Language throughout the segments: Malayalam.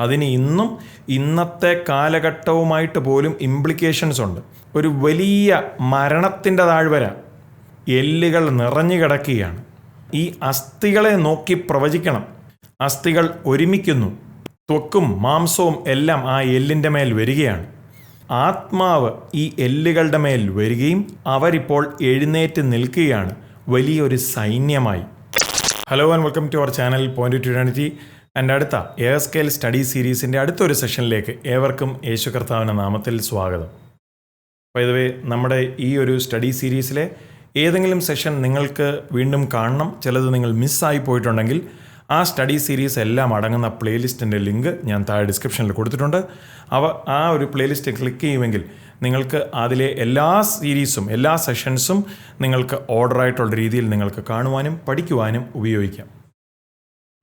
അതിന് ഇന്നും ഇന്നത്തെ കാലഘട്ടവുമായിട്ട് പോലും ഇംപ്ലിക്കേഷൻസ് ഉണ്ട്. ഒരു വലിയ മരണത്തിന്റെ താഴ്വര എല്ലുകൾ നിറഞ്ഞു കിടക്കുകയാണ്. ഈ അസ്ഥികളെ നോക്കി പ്രവചിക്കണം. അസ്ഥികൾ ഒരുമിക്കുന്നു. ത്വക്കും മാംസവും എല്ലാം ആ എല്ലിന്റെ മേൽ വരികയാണ്. ആത്മാവ് ഈ എല്ലുകളുടെ മേൽ വരികയും അവരിപ്പോൾ എഴുന്നേറ്റ് നിൽക്കുകയാണ്. വലിയൊരു സൈന്യമായി. Hello and welcome to our channel point two എന്റെ അടുത്ത എയർ സ്കെയിൽ സ്റ്റഡി സീരീസിന്റെ അടുത്തൊരു സെഷനിലേക്ക് ഏവർക്കും യേശു കർത്താവിന്റെ നാമത്തിൽ സ്വാഗതം. വൈദവേ നമ്മുടെ ഈ ഒരു സ്റ്റഡി സീരീസിലെ ഏതെങ്കിലും സെഷൻ നിങ്ങൾക്ക് വീണ്ടും കാണണം ചിലത് നിങ്ങൾ മിസ്സായി പോയിട്ടുണ്ടെങ്കിൽ ആ സ്റ്റഡി സീരീസ് എല്ലാം അടങ്ങുന്ന പ്ലേലിസ്റ്റിന്റെ ലിങ്ക് ഞാൻ താഴെ ഡിസ്ക്രിപ്ഷനിൽ കൊടുത്തിട്ടുണ്ട്. അവ ആ ഒരു പ്ലേലിസ്റ്റ് ക്ലിക്ക് ചെയ്യുമെങ്കിൽ നിങ്ങൾക്ക് അതിലെ എല്ലാ സീരീസും എല്ലാ സെഷൻസും നിങ്ങൾക്ക് ഓർഡറായിട്ടുള്ള രീതിയിൽ നിങ്ങൾക്ക് കാണുവാനും പഠിക്കുവാനും ഉപയോഗിക്കാം.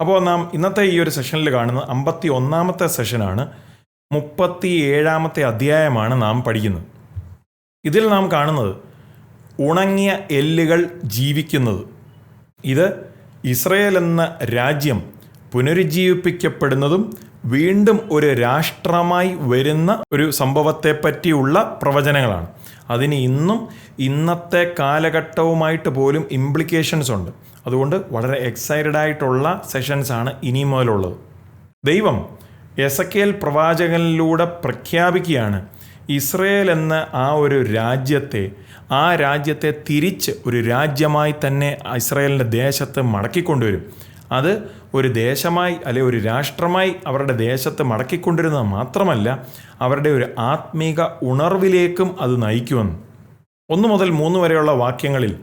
അപ്പോൾ നാം ഇന്നത്തെ ഈ ഒരു സെഷനിൽ കാണുന്ന അമ്പത്തി ഒന്നാമത്തെ സെഷനാണ് മുപ്പത്തി ഏഴാമത്തെ അധ്യായമാണ് നാം പഠിക്കുന്നത്. ഇതിൽ നാം കാണുന്നത് ഉണങ്ങിയ എല്ലുകൾ ജീവിക്കുന്നത്. ഇത് ഇസ്രയേൽ എന്ന രാജ്യം പുനരുജ്ജീവിപ്പിക്കപ്പെടുന്നതും വീണ്ടും ഒരു രാഷ്ട്രമായി വരുന്ന ഒരു സംഭവത്തെ പറ്റിയുള്ള പ്രവചനങ്ങളാണ്. അതിന് ഇന്നും ഇന്നത്തെ കാലഘട്ടവുമായിട്ട് പോലും ഇംപ്ലിക്കേഷൻസ് ഉണ്ട്. അതുകൊണ്ട് വളരെ എക്സൈറ്റഡ് ആയിട്ടുള്ള സെഷൻസ് ആണ് ഇനി മുതലുള്ളത്. ദൈവം എസക്കേൽ പ്രവാചകനിലൂടെ പ്രഖ്യാപിക്കുകയാണ് ഇസ്രയേൽ എന്ന ആ ഒരു രാജ്യത്തെ ആ രാജ്യത്തെ തിരിച്ച് ഒരു രാജ്യമായി തന്നെ ഇസ്രയേലിന്റെ ദേശത്ത് മടക്കിക്കൊണ്ടുവരും. അത് ഒരു ദേശമായി അല്ലെ ഒരു രാഷ്ട്രമായി അവരുടെ ദേശത്ത് മടക്കിക്കൊണ്ടിരുന്നത് മാത്രമല്ല അവരുടെ ഒരു ആത്മീക ഉണർവിലേക്കും അത് നയിക്കുമെന്ന്. ഒന്ന് മുതൽ മൂന്ന് വരെയുള്ള വാക്യങ്ങളിൽ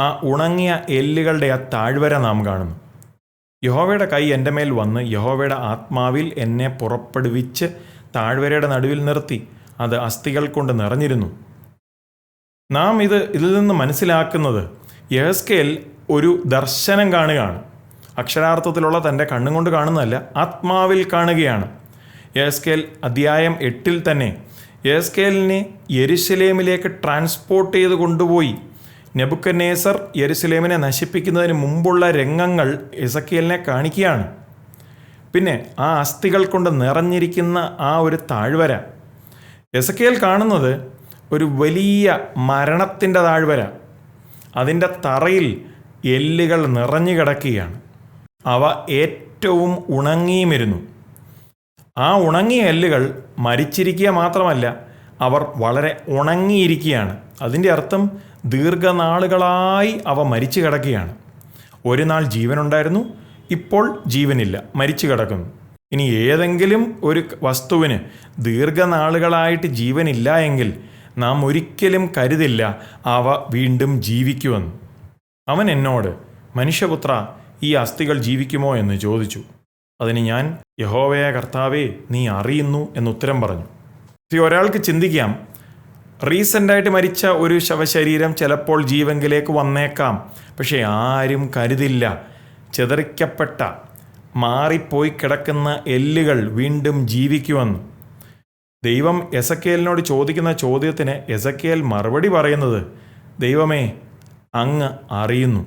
ആ ഉണങ്ങിയ എല്ലുകളുടെ ആ താഴ്വര നാം കാണുന്നു. യഹോവയുടെ കൈ എന്റെ മേൽ വന്ന് യഹോവയുടെ ആത്മാവിൽ എന്നെ പുറപ്പെടുവിച്ച് താഴ്വരയുടെ നടുവിൽ നിർത്തി. അത് അസ്ഥികൾ കൊണ്ട് നിറഞ്ഞിരുന്നു. നാം ഇത് ഇതിൽ നിന്ന് മനസ്സിലാക്കുന്നത് യഹസ്കേൽ ഒരു ദർശനം കാണുകയാണ്. അക്ഷരാർത്ഥത്തിലുള്ള തന്റെ കണ്ണുകൊണ്ട് കാണുന്നതല്ല ആത്മാവിൽ കാണുകയാണ്. യഹസ്കേൽ അധ്യായം എട്ടിൽ തന്നെ യഹസ്കേലിനെ യെരുസലേമിലേക്ക് ട്രാൻസ്പോർട്ട് ചെയ്ത് കൊണ്ടുപോയി. നെബുക്കനേസർ യെരുസലേമിനെ നശിപ്പിക്കുന്നതിന് മുമ്പുള്ള രംഗങ്ങൾ എസക്കേലിനെ കാണിക്കുകയാണ്. പിന്നെ ആ അസ്ഥികൾ കൊണ്ട് നിറഞ്ഞിരിക്കുന്ന ആ ഒരു താഴ്വര. എസക്കേൽ കാണുന്നത് ഒരു വലിയ മരണത്തിന്റെ താഴ്വര. അതിന്റെ തറയിൽ എല്ലുകൾ നിറഞ്ഞു കിടക്കുകയാണ്. അവ ഏറ്റവും ഉണങ്ങിയുമിരുന്നു. ആ ഉണങ്ങിയ എല്ലുകൾ മരിച്ചിരിക്കുക മാത്രമല്ല അവർ വളരെ ഉണങ്ങിയിരിക്കുകയാണ്. അതിന്റെ അർത്ഥം ദീർഘനാളുകളായി അവ മരിച്ചു കിടക്കുകയാണ്. ഒരു നാൾ ജീവനുണ്ടായിരുന്നു ഇപ്പോൾ ജീവനില്ല മരിച്ചു കിടക്കുന്നു. ഇനി ഏതെങ്കിലും ഒരു വസ്തുവിന് ദീർഘനാളുകളായിട്ട് ജീവനില്ല എങ്കിൽ നാം ഒരിക്കലും കരുതില്ല അവ വീണ്ടും ജീവിക്കുമെന്ന്. അവൻ എന്നോട് മനുഷ്യപുത്ര ഈ അസ്ഥികൾ ജീവിക്കുമോ? എന്ന് ചോദിച്ചു. അതിന് ഞാൻ യഹോവയ കർത്താവേ നീ അറിയുന്നു എന്ന് ഉത്തരം പറഞ്ഞു. ഒരാൾക്ക് ചിന്തിക്കാം റീസെന്റായിട്ട് മരിച്ച ഒരു ശവശരീരം ചിലപ്പോൾ ജീവങ്കിലേക്ക് വന്നേക്കാം. പക്ഷേ ആരും കരുതില്ല. ചെതറിക്കപ്പെട്ട മാറിപ്പോയി കിടക്കുന്ന എല്ലുകൾ വീണ്ടും ജീവിക്കുമെന്ന് ദൈവം എസക്കേലിനോട് ചോദിക്കുന്ന ചോദ്യത്തിന് എസക്കേൽ മറുപടി പറയുന്നത് ദൈവമേ അങ്ങ് അറിയുന്നു.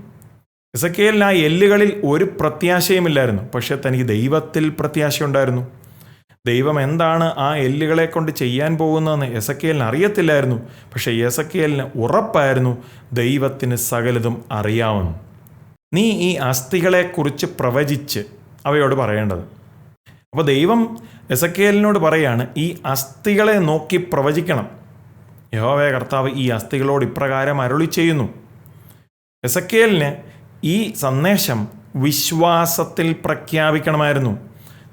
എസക്കേലിന് ആ എല്ലുകളിൽ ഒരു പ്രത്യാശയുമില്ലായിരുന്നു. പക്ഷേ തനിക്ക് ദൈവത്തിൽ പ്രത്യാശയുണ്ടായിരുന്നു. ദൈവം എന്താണ് ആ എല്ലുകളെ കൊണ്ട് ചെയ്യാൻ പോകുന്നതെന്ന് എസക്കേലിന് അറിയത്തില്ലായിരുന്നു. പക്ഷേ എസക്കേലിന് ഉറപ്പായിരുന്നു ദൈവത്തിന് സകലതും അറിയാവുന്നു നീ ഈ അസ്ഥികളെക്കുറിച്ച് പ്രവചിച്ച് അവയോട് പറയേണ്ടത്. അപ്പോൾ ദൈവം എസക്കേലിനോട് പറയാണ് ഈ അസ്ഥികളെ നോക്കി പ്രവചിക്കണം. യഹോവയ കർത്താവ് ഈ അസ്ഥികളോട് ഇപ്രകാരം അരുളി ചെയ്യുന്നു. എസക്കേലിന് ഈ സന്ദേശം വിശ്വാസത്തിൽ പ്രഖ്യാപിക്കണമായിരുന്നു.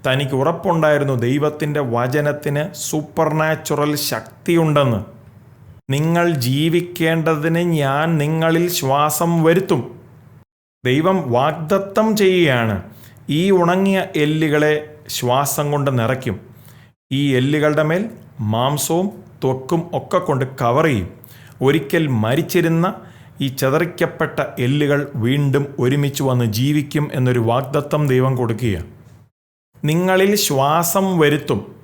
തനിക്ക് ഉറപ്പുണ്ടായിരുന്നു ദൈവത്തിന്റെ വചനത്തിന് സൂപ്പർ നാച്ചുറൽ ശക്തിയുണ്ടെന്ന്. നിങ്ങൾ ജീവിക്കേണ്ടതിന് ഞാൻ നിങ്ങളിൽ ശ്വാസം വരുത്തും. ദൈവം വാഗ്ദത്തം ചെയ്യുകയാണ്. ഈ ഉണങ്ങിയ എല്ലുകളെ ശ്വാസം കൊണ്ട് നിറയ്ക്കും. ഈ എല്ലുകളുടെ മേൽ മാംസവും ത്വക്കും ഒക്കെ കൊണ്ട് കവർ ചെയ്യും. ഒരിക്കൽ മരിച്ചിരുന്ന ഈ ചതറിക്കപ്പെട്ട എല്ലുകൾ വീണ്ടും ഒരുമിച്ച് വന്ന് ജീവിക്കും എന്നൊരു വാഗ്ദത്തം ദൈവം കൊടുക്കുകയാണ്. നിങ്ങളിൽ ശ്വാസം വരുത്തും.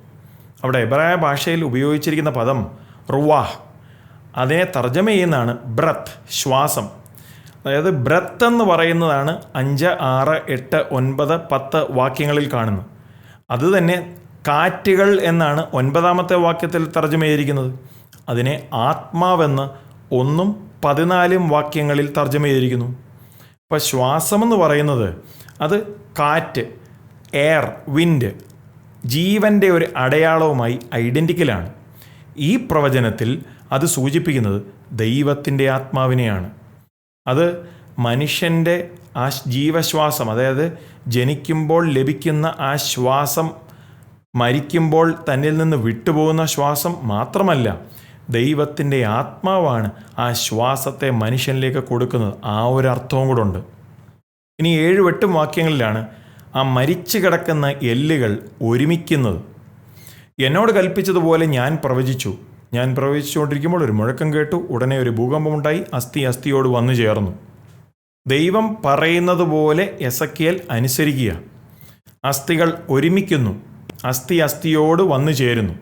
അവിടെ എബ്രായ ഭാഷയിൽ ഉപയോഗിച്ചിരിക്കുന്ന പദം റുവാഹ്. അതിനെ തർജമ ചെയ്യുന്നതാണ് ബ്രത്ത് ശ്വാസം. അതായത് ബ്രത്ത് എന്ന് പറയുന്നതാണ് അഞ്ച് ആറ് എട്ട് ഒൻപത് പത്ത് വാക്യങ്ങളിൽ കാണുന്നത്. അതുതന്നെ കാറ്റുകൾ എന്നാണ് ഒൻപതാമത്തെ വാക്യത്തിൽ തർജമ ചെയ്തിരിക്കുന്നത്. അതിനെ ആത്മാവെന്ന് ഒന്നും പതിനാലും വാക്യങ്ങളിൽ തർജമ ചെയ്തിരിക്കുന്നു. അപ്പോൾ ശ്വാസമെന്ന് പറയുന്നത് അത് കാറ്റ് എയർ വിൻഡ് ജീവന്റെ ഒരു അടയാളവുമായി ഐഡന്റിക്കലാണ് ഈ പ്രവചനത്തിൽ അത് സൂചിപ്പിക്കുന്നത് ദൈവത്തിന്റെ ആത്മാവിനെയാണ്. അത് മനുഷ്യന്റെ ആ ജീവശ്വാസം അതായത് ജനിക്കുമ്പോൾ ലഭിക്കുന്ന ആ ശ്വാസം മരിക്കുമ്പോൾ തന്നിൽ നിന്ന് വിട്ടുപോകുന്ന ശ്വാസം മാത്രമല്ല ദൈവത്തിന്റെ ആത്മാവാണ് ആ ശ്വാസത്തെ മനുഷ്യനിലേക്ക് കൊടുക്കുന്നത്. ആ ഒരു അർത്ഥവും കൂടെ ഉണ്ട്. ഇനി ഏഴും എട്ടും വാക്യങ്ങളിലാണ് ആ മരിച്ചു കിടക്കുന്ന എല്ലുകൾ ഒരുമിക്കുന്നത്. എന്നോട് കൽപ്പിച്ചതുപോലെ ഞാൻ പ്രവചിച്ചു. ഞാൻ പ്രവചിച്ചുകൊണ്ടിരിക്കുമ്പോൾ ഒരു മുഴക്കം കേട്ടു. ഉടനെ ഒരു ഭൂകമ്പമുണ്ടായി. അസ്ഥി അസ്ഥിയോട് വന്നു ചേർന്നു. ദൈവം പറയുന്നത് പോലെ എസക്കിയൽ അനുസരിക്കുക. അസ്ഥികൾ ഒരുമിക്കുന്നു. അസ്ഥി അസ്ഥിയോട് വന്നു ചേരുന്നു.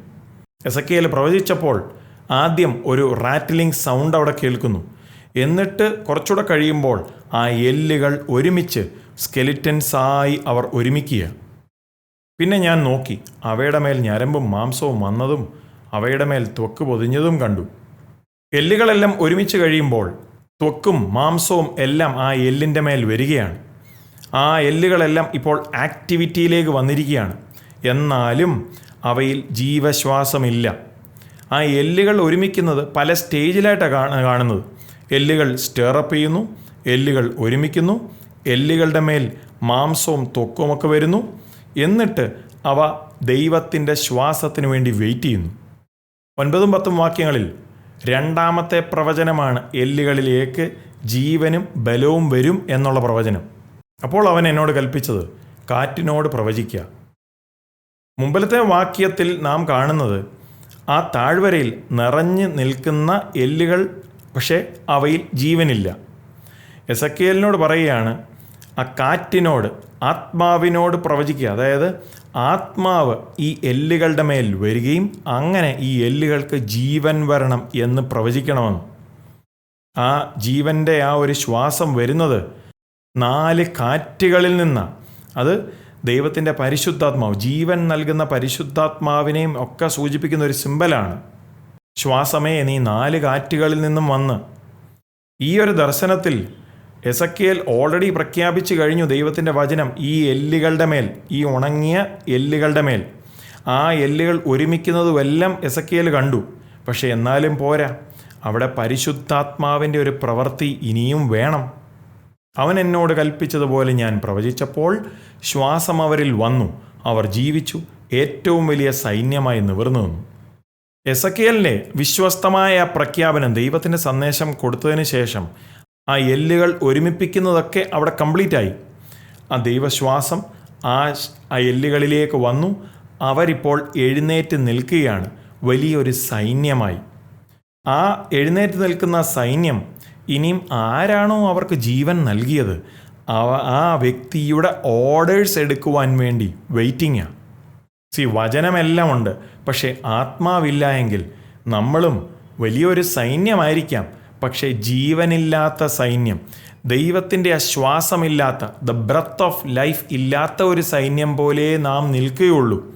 എസക്കിയൽ പ്രവചിച്ചപ്പോൾ ആദ്യം ഒരു റാറ്റ്ലിംഗ് സൗണ്ട് അവിടെ കേൾക്കുന്നു. എന്നിട്ട് കുറച്ചുകൂടെ കഴിയുമ്പോൾ ആ എല്ലുകൾ ഒരുമിച്ച് സ്കെലിറ്റൻസായി അവർ ഒരുമിക്കുക. പിന്നെ ഞാൻ നോക്കി അവയുടെ മേൽ ഞരമ്പും മാംസവും വന്നതും അവയുടെ മേൽ ത്വക്ക് പൊതിഞ്ഞതും കണ്ടു. എല്ലുകളെല്ലാം ഒരുമിച്ച് കഴിയുമ്പോൾ ത്വക്കും മാംസവും എല്ലാം ആ എല്ലിന്റെ മേൽ വരികയാണ്. ആ എല്ലുകളെല്ലാം ഇപ്പോൾ ആക്ടിവിറ്റിയിലേക്ക് വന്നിരിക്കുകയാണ്. എന്നാലും അവയിൽ ജീവശ്വാസമില്ല. ആ എല്ലുകൾ ഒരുമിക്കുന്നത് പല സ്റ്റേജിലായിട്ടാണ് കാണുന്നത്. എല്ലുകൾ സ്റ്റേറപ്പ് ചെയ്യുന്നു എല്ലുകൾ ഒരുമിക്കുന്നു എല്ലുകളുടെ മേൽ മാംസവും തൊക്കുമൊക്കെ വരുന്നു. എന്നിട്ട് അവ ദൈവത്തിന്റെ ശ്വാസത്തിനു വേണ്ടി വെയിറ്റ് ചെയ്യുന്നു. ഒൻപതും പത്തും വാക്യങ്ങളിൽ രണ്ടാമത്തെ പ്രവചനമാണ് എല്ലുകളിലേക്ക് ജീവനും ബലവും വരും എന്നുള്ള പ്രവചനം. അപ്പോൾ അവൻ എന്നോട് കൽപ്പിച്ചത് കാറ്റിനോട് പ്രവചിക്കുക. മുമ്പിലത്തെ വാക്യത്തിൽ നാം കാണുന്നത് ആ താഴ്വരയിൽ നിറഞ്ഞു നിൽക്കുന്ന എല്ലുകൾ പക്ഷേ അവയിൽ ജീവനില്ല. എസക്കേലിനോട് പറയുകയാണ് ആ കാറ്റിനോട് ആത്മാവിനോട് പ്രവചിക്കുക. അതായത് ആത്മാവ് ഈ എല്ലുകളുടെ മേൽ വരികയും അങ്ങനെ ഈ എല്ലുകൾക്ക് ജീവൻ വരണം എന്ന് പ്രവചിക്കണമെന്ന്. ആ ജീവന്റെ ആ ഒരു ശ്വാസം വരുന്നത് നാല് കാറ്റുകളിൽ നിന്നാണ് അത് ദൈവത്തിന്റെ പരിശുദ്ധാത്മാവ് ജീവൻ നൽകുന്ന പരിശുദ്ധാത്മാവിനെയും ഒക്കെ സൂചിപ്പിക്കുന്ന ഒരു സിമ്പലാണ്. ശ്വാസമേ നീ നാല് കാറ്റുകളിൽ നിന്നും വന്ന്. ഈ ഒരു ദർശനത്തിൽ എസക്കിയൽ ഓൾറെഡി പ്രഖ്യാപിച്ചു കഴിഞ്ഞു ദൈവത്തിന്റെ വചനം ഈ എല്ലുകളുടെ മേൽ ഈ ഉണങ്ങിയ എല്ലുകളുടെ മേൽ. ആ എല്ലുകൾ ഒരുമിക്കുന്നതുമെല്ലാം എസക്കിയൽ കണ്ടു. പക്ഷെ എന്നാലും പോരാ അവിടെ പരിശുദ്ധാത്മാവിന്റെ ഒരു പ്രവൃത്തി ഇനിയും വേണം. അവൻ എന്നോട് കൽപ്പിച്ചതുപോലെ ഞാൻ പ്രവചിച്ചപ്പോൾ ശ്വാസം അവരിൽ വന്നു. അവർ ജീവിച്ചു ഏറ്റവും വലിയ സൈന്യമായി നിവർന്നു നിന്നു. എസക്കേലിന്റെ വിശ്വസ്തമായ പ്രഖ്യാപനം ദൈവത്തിന്റെ സന്ദേശം കൊടുത്തതിന് ശേഷം ആ എല്ലുകൾ ഒരുമിപ്പിക്കുന്നതൊക്കെ അവിടെ കംപ്ലീറ്റ് ആയി ആ ദൈവശ്വാസം ആ ആ എല്ലുകളിലേക്ക് വന്നു. അവരിപ്പോൾ എഴുന്നേറ്റ് നിൽക്കുകയാണ്. വലിയൊരു സൈന്യമായി. ആ എഴുന്നേറ്റ് നിൽക്കുന്ന സൈന്യം ഇനിയും ആരാണോ അവർക്ക് ജീവൻ നൽകിയത്? ആ വ്യക്തിയുടെ ഓർഡേഴ്സ് എടുക്കുവാൻ വേണ്ടി വെയിറ്റിംഗാണ് സി വചനമെല്ലാം ഉണ്ട്. പക്ഷേ ആത്മാവില്ല എങ്കിൽ നമ്മളും വലിയൊരു സൈന്യമായിരിക്കാം. പക്ഷേ ജീവനില്ലാത്ത സൈന്യം ദൈവത്തിന്റെ അശ്വാസമില്ലാത്ത ശ്വാസമില്ലാത്ത ദ ബ്രത്ത് ഓഫ് ലൈഫ് ഇല്ലാത്ത ഒരു സൈന്യം പോലെ നാം നിൽക്കുകയുള്ളൂ.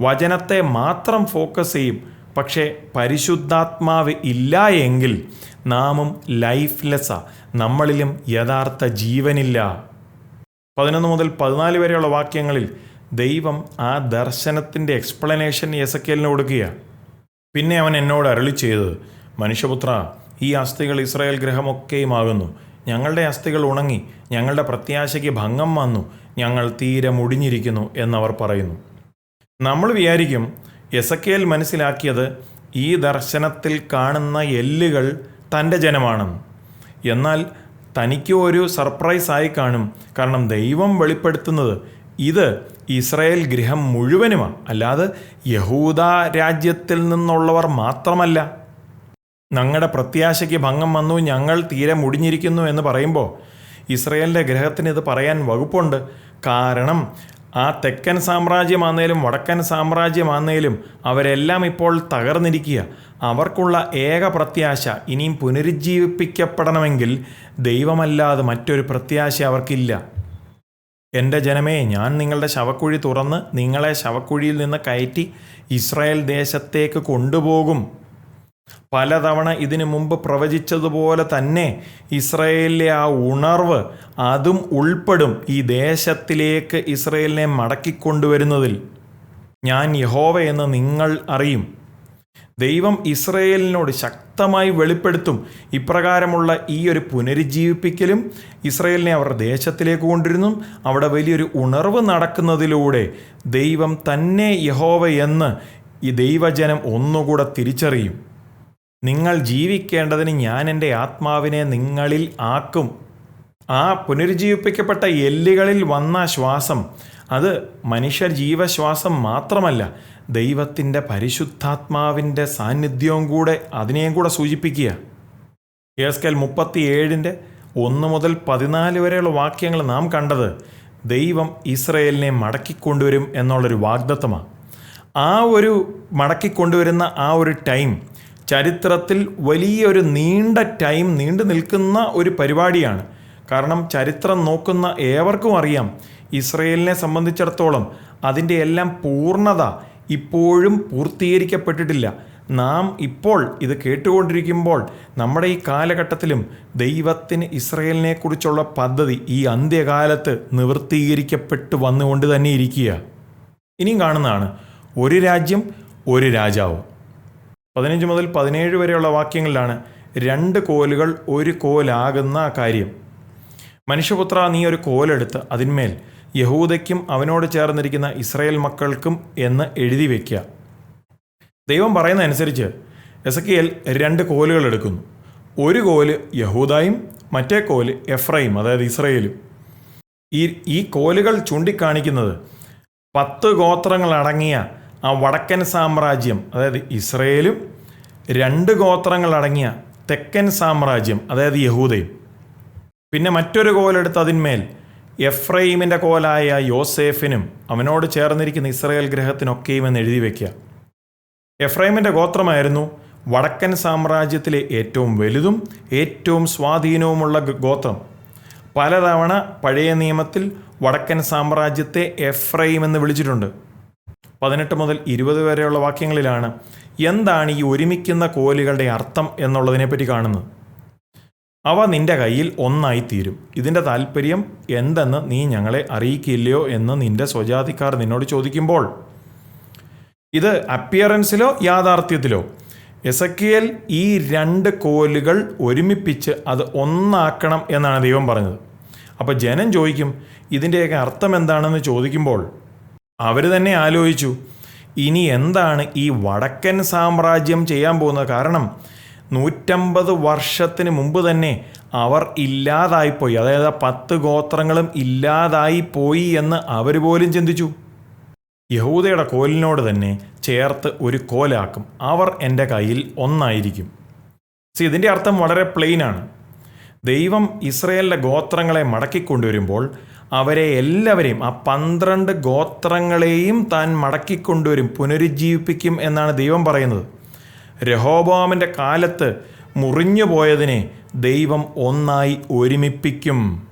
വചനത്തെ മാത്രം ഫോക്കസ് ചെയ്യും പക്ഷേ പരിശുദ്ധാത്മാവ് ഇല്ല എങ്കിൽ നാമും ലൈഫ്ലെസ്സാ നമ്മളിലും യഥാർത്ഥ ജീവനില്ല. പതിനൊന്ന് മുതൽ പതിനാല് വരെയുള്ള വാക്യങ്ങളിൽ ദൈവം ആ ദർശനത്തിന്റെ എക്സ്പ്ലനേഷൻ യസക്കേലിന് കൊടുക്കുകയാണ്. പിന്നെ അവൻ എന്നോട് അരളി ചെയ്തത് മനുഷ്യപുത്ര ഈ അസ്ഥികൾ ഇസ്രായേൽ ഗ്രഹമൊക്കെയുമാകുന്നു. ഞങ്ങളുടെ അസ്ഥികൾ ഉണങ്ങി ഞങ്ങളുടെ പ്രത്യാശയ്ക്ക് ഭംഗം വന്നു ഞങ്ങൾ തീരെ മുടിഞ്ഞിരിക്കുന്നു എന്നവർ പറയുന്നു. നമ്മൾ വിചാരിക്കും എസക്കേൽ മനസ്സിലാക്കിയത് ഈ ദർശനത്തിൽ കാണുന്ന എല്ലുകൾ തന്റെ ജനമാണെന്ന്. എന്നാൽ തനിക്ക് ഒരു സർപ്രൈസ് ആയി കാണും കാരണം ദൈവം വെളിപ്പെടുത്തുന്നത് ഇത് ഇസ്രായേൽ ഗൃഹം മുഴുവനുമാണ് അല്ലാതെ യഹൂദ രാജ്യത്തിൽ നിന്നുള്ളവർ മാത്രമല്ല. ഞങ്ങളുടെ പ്രത്യാശയ്ക്ക് ഭംഗം വന്നു ഞങ്ങൾ തീരെ മുടിഞ്ഞിരിക്കുന്നു എന്ന് പറയുമ്പോൾ ഇസ്രയേലിന്റെ ഗ്രഹത്തിന് ഇത് പറയാൻ വകുപ്പുണ്ട്. കാരണം ആ തെക്കൻ സാമ്രാജ്യമാന്നേലും വടക്കൻ സാമ്രാജ്യമാന്നേലും അവരെല്ലാം ഇപ്പോൾ തകർന്നിരിക്കുക. അവർക്കുള്ള ഏക പ്രത്യാശ ഇനിയും പുനരുജ്ജീവിപ്പിക്കപ്പെടണമെങ്കിൽ ദൈവമല്ലാതെ മറ്റൊരു പ്രത്യാശ അവർക്കില്ല. എന്റെ ജനമേ ഞാൻ നിങ്ങളുടെ ശവക്കുഴി തുറന്ന് നിങ്ങളെ ശവക്കുഴിയിൽ നിന്ന് കയറ്റി ഇസ്രായേൽ ദേശത്തേക്ക് കൊണ്ടുപോകും. പലതവണ ഇതിനു മുമ്പ് പ്രവചിച്ചതുപോലെ തന്നെ ഇസ്രയേലിലെ ആ ഉണർവ് അതും ഉൾപ്പെടും ഈ ദേശത്തിലേക്ക് ഇസ്രയേലിനെ മടക്കിക്കൊണ്ടുവരുന്നതിൽ. ഞാൻ യഹോവ എന്ന് നിങ്ങൾ അറിയും. ദൈവം ഇസ്രയേലിനോട് ശക്തമായി വെളിപ്പെടുത്തും. ഇപ്രകാരമുള്ള ഈ ഒരു പുനരുജ്ജീവിപ്പിക്കലും ഇസ്രയേലിനെ അവരുടെ ദേശത്തിലേക്ക് കൊണ്ടിരുന്നു അവിടെ വലിയൊരു ഉണർവ് നടക്കുന്നതിലൂടെ ദൈവം തന്നെ യഹോവ എന്ന് ഈ ദൈവജനം ഒന്നുകൂടെ തിരിച്ചറിയും. നിങ്ങൾ ജീവിക്കേണ്ടതിന് ഞാൻ എന്റെ ആത്മാവിനെ നിങ്ങളിൽ ആക്കും. ആ പുനരുജ്ജീവിപ്പിക്കപ്പെട്ട എല്ലുകളിൽ വന്ന ശ്വാസം അത് മനുഷ്യ ജീവശ്വാസം മാത്രമല്ല ദൈവത്തിന്റെ പരിശുദ്ധാത്മാവിന്റെ സാന്നിധ്യവും കൂടെ അതിനെയും കൂടെ സൂചിപ്പിക്കുക. എസ്കൽ മുപ്പത്തി ഏഴിന്റെ ഒന്ന് മുതൽ പതിനാല് വരെയുള്ള വാക്യങ്ങൾ നാം കണ്ടത് ദൈവം ഇസ്രയേലിനെ മടക്കിക്കൊണ്ടുവരും എന്നുള്ളൊരു വാഗ്ദത്തമാണ് ആ ഒരു മടക്കിക്കൊണ്ടുവരുന്ന ആ ഒരു ടൈം ചരിത്രത്തിൽ വലിയൊരു നീണ്ട ടൈം നീണ്ടു നിൽക്കുന്ന ഒരു പരിപാടിയാണ്. കാരണം ചരിത്രം നോക്കുന്ന ഏവർക്കും അറിയാം. ഇസ്രയേലിനെ സംബന്ധിച്ചിടത്തോളം അതിന്റെ എല്ലാം പൂർണത ഇപ്പോഴും പൂർത്തീകരിക്കപ്പെട്ടിട്ടില്ല. നാം ഇപ്പോൾ ഇത് കേട്ടുകൊണ്ടിരിക്കുമ്പോൾ നമ്മുടെ ഈ കാലഘട്ടത്തിലും ദൈവത്തിന് ഇസ്രയേലിനെക്കുറിച്ചുള്ള പദ്ധതി ഈ അന്ത്യകാലത്ത് നിവൃത്തീകരിക്കപ്പെട്ട് വന്നുകൊണ്ട് തന്നെ ഇരിക്കുക. ഇനിയും കാണുന്നതാണ്. ഒരു രാജ്യം ഒരു രാജാവ്. പതിനഞ്ച് മുതൽ പതിനേഴ് വരെയുള്ള വാക്യങ്ങളിലാണ് രണ്ട് കോലുകൾ ഒരു കോലാകുന്ന കാര്യം. മനുഷ്യപുത്ര നീ ഒരു കോലെടുത്ത് അതിന്മേൽ യഹൂദയ്ക്കും അവനോട് ചേർന്നിരിക്കുന്ന ഇസ്രയേൽ മക്കൾക്കും എന്ന് എഴുതി വയ്ക്കുക. ദൈവം പറയുന്നതനുസരിച്ച് എസക്കിയൽ രണ്ട് കോലുകൾ എടുക്കുന്നു. ഒരു കോൽ യഹൂദായും മറ്റേ കോൽ എഫ്രൈം അതായത് ഇസ്രയേലും. ഈ ഈ കോലുകൾ ചൂണ്ടിക്കാണിക്കുന്നത് പത്ത് ഗോത്രങ്ങളടങ്ങിയ ആ വടക്കൻ സാമ്രാജ്യം അതായത് ഇസ്രയേലും രണ്ട് ഗോത്രങ്ങളടങ്ങിയ തെക്കൻ സാമ്രാജ്യം അതായത് യഹൂദയും. പിന്നെ മറ്റൊരു കോലെടുത്ത് അതിന്മേൽ എഫ്രൈമിന്റെ കോലായ യോസേഫിനും അവനോട് ചേർന്നിരിക്കുന്ന ഇസ്രയേൽ ഗ്രഹത്തിനൊക്കെയും എന്ന് എഴുതി വയ്ക്കുക എഫ്രൈമിന്റെ ഗോത്രമായിരുന്നു വടക്കൻ സാമ്രാജ്യത്തിലെ ഏറ്റവും വലുതും ഏറ്റവും സ്വാധീനവുമുള്ള ഗോത്രം. പലതവണ പഴയ നിയമത്തിൽ വടക്കൻ സാമ്രാജ്യത്തെ എഫ്രൈം എന്ന് വിളിച്ചിട്ടുണ്ട്. പതിനെട്ട് മുതൽ ഇരുപത് വരെയുള്ള വാക്യങ്ങളിലാണ് എന്താണ് ഈ ഒരുമിക്കുന്ന കോലുകളുടെ അർത്ഥം എന്നുള്ളതിനെപ്പറ്റി കാണുന്നത്? അവ നിന്റെ കയ്യിൽ ഒന്നായി തീരും ഇതിന്റെ താല്പര്യം എന്തെന്ന് നീ ഞങ്ങളെ അറിയിക്കില്ലയോ എന്ന് നിന്റെ സ്വജാതിക്കാർ നിന്നോട് ചോദിക്കുമ്പോൾ. ഇത് അപ്പിയറൻസിലോ യാഥാർത്ഥ്യത്തിലോ? എസക്കിയൽ ഈ രണ്ട് കോലുകൾ ഒരുമിപ്പിച്ച് അത് ഒന്നാക്കണം എന്നാണ് ദൈവം പറഞ്ഞത്. അപ്പോൾ ജനം ചോദിക്കും ഇതിന്റെയൊക്കെ അർത്ഥം എന്താണെന്ന് ചോദിക്കുമ്പോൾ അവർ തന്നെ ആലോചിച്ചു ഇനി എന്താണ് ഈ വടക്കൻ സാമ്രാജ്യം ചെയ്യാൻ പോകുന്നത്? കാരണം നൂറ്റമ്പത് വർഷത്തിന് മുമ്പ് തന്നെ അവർ ഇല്ലാതായിപ്പോയി. അതായത് പത്ത് ഗോത്രങ്ങളും ഇല്ലാതായി പോയി എന്ന് അവർ പോലും ചിന്തിച്ചു. യഹൂദയുടെ കോലിനോട് തന്നെ ചേർത്ത് ഒരു കോലാക്കും. അവർ എന്റെ കയ്യിൽ ഒന്നായിരിക്കും. സി ഇതിന്റെ അർത്ഥം വളരെ പ്ലെയിനാണ് ദൈവം ഇസ്രയേലിലെ ഗോത്രങ്ങളെ മടക്കിക്കൊണ്ടുവരുമ്പോൾ അവരെ എല്ലാവരെയും ആ പന്ത്രണ്ട് ഗോത്രങ്ങളെയും താൻ മടക്കിക്കൊണ്ടുവരും പുനരുജ്ജീവിപ്പിക്കും എന്നാണ് ദൈവം പറയുന്നത്. രഹോബാമിന്റെ കാലത്ത് മുറിഞ്ഞു പോയതിനെ ദൈവം ഒന്നായി ഒരുമിപ്പിക്കും.